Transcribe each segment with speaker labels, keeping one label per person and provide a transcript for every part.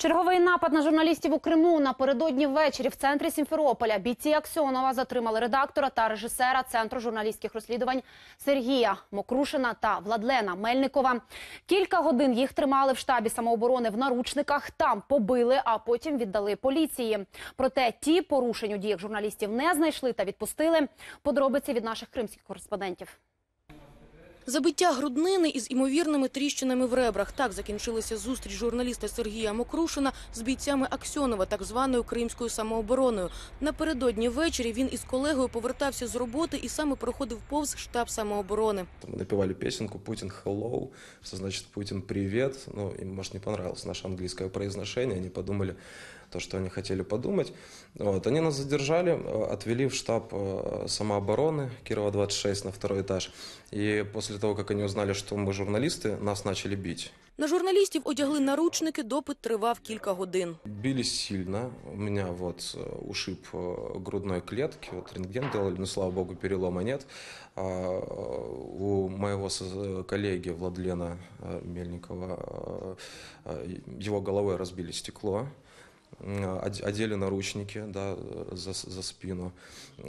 Speaker 1: Черговий напад на журналістів у Криму напередодні ввечері в центрі Сімферополя. Бійці Аксьонова затримали редактора та режисера центру журналістських розслідувань Сергія Мокрушина та Владлена Мельникова. Кілька годин їх тримали в штабі самооборони в наручниках. Там побили, а потім віддали поліції. Проте ті порушень у діях журналістів не знайшли та відпустили. Подробиці від наших кримських кореспондентів.
Speaker 2: Забиття груднини із імовірними тріщинами в ребрах. Так закінчилася зустріч журналіста Сергія Мокрушина з бійцями Аксьонова, так званою кримською самообороною. Напередодні ввечері він із колегою повертався з роботи і саме проходив повз штаб самооборони.
Speaker 3: Там напевали песенку «Путин hello», что значит «Путин привет». Ну, им, может, не понравилось наше английское произношение, они подумали то, что они хотели подумать. Вот. Они нас задержали, э, отвели в штаб э, самообороны Кирова 26 на второй этаж. И после того, как они узнали, что мы журналисты, нас начали бить.
Speaker 2: На журналістів одягли наручники, допит тривав кілька годин.
Speaker 3: Били сильно. У меня вот э, ушиб э, грудной клетки, вот рентген делали, но, слава богу, перелома нет. А, э, У моего со- коллеги Владлена э, Мельникова, э, э, его головой разбили стекло. М, од- Одели наручники да, э, за, с- за спину.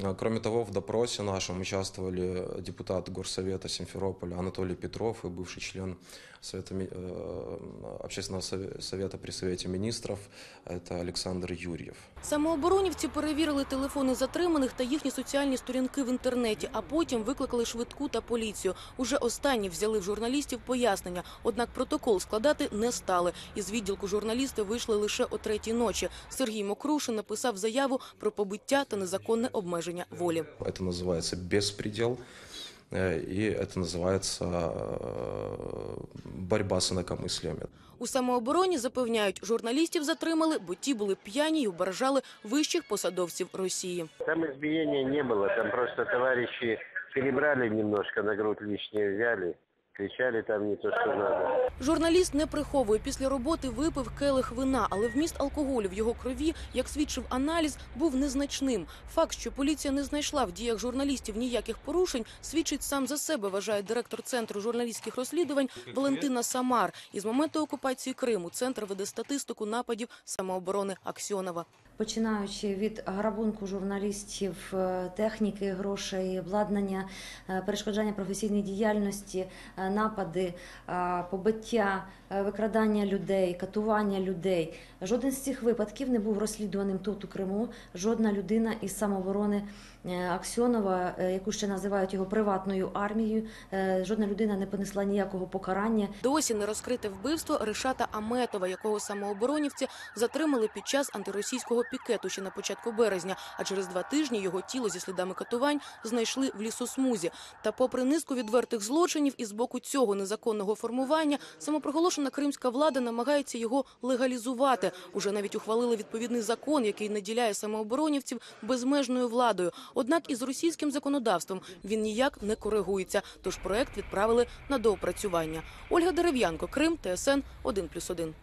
Speaker 3: А, Кроме того, в допросе нашем участвовали депутат Горсовета Симферополя Анатолий Петров и бывший член Совета, ми- э, Общественного сове- совета при Совете Министров, это Александр Юрьев.
Speaker 2: Самооборонівці перевірили телефони затриманих та їхні соціальні сторінки в інтернеті, а потім викликали швидку та поліцію. Уже останні взяли в журналістів пояснення, однак протокол складати не стали. Із відділку журналісти вийшли лише о третій ночі. Сергій Мокрушин написав заяву про побиття та незаконне обмеження волі.
Speaker 3: Это называется беспредел, э, и это называется э, борьба с инакомыслиями.
Speaker 2: У самообороні запевняють, журналістів затримали, бо ті були п'яні й ображали вищих посадовців Росії.
Speaker 4: Там избиения не было, там просто товарищи перебрали немножко, на грудь лишнее взяли, кричали там не то, что надо.
Speaker 2: Журналіст не приховує, після роботи випив келих вина, але вміст алкоголю в його крові, як свідчив аналіз, був незначним. Факт, що поліція не знайшла в діях журналістів ніяких порушень, свідчить сам за себе, вважає директор центру журналістських розслідувань Валентина Самар. Із моменту окупації Криму центр веде статистику нападів самооборони Аксьонова.
Speaker 5: Починаючи від грабунку журналістів, е, техніки, грошей, обладнання, е, перешкоджання професійній діяльності, е, напади, побиття, викрадання людей, катування людей. Жоден з цих випадків не був розслідуваним тут у Криму. Жодна людина із самооборони Аксьонова, яку ще називають його приватною армією, жодна людина не понесла ніякого покарання.
Speaker 2: Досі не розкрите вбивство Ришата Аметова, якого самооборонівці затримали під час антиросійського пікету ще на початку березня. А через два тижні його тіло зі слідами катувань знайшли в лісосмузі. Та, попри низку відвертих злочинів, із боку цього незаконного формування самопроголошена кримська влада намагається його легалізувати. Уже навіть ухвалили відповідний закон, який наділяє самооборонівців безмежною владою. Однак із російським законодавством він ніяк не коригується. Тож проект відправили на доопрацювання. Ольга Дерев'янко, Крим, ТСН 1+,1.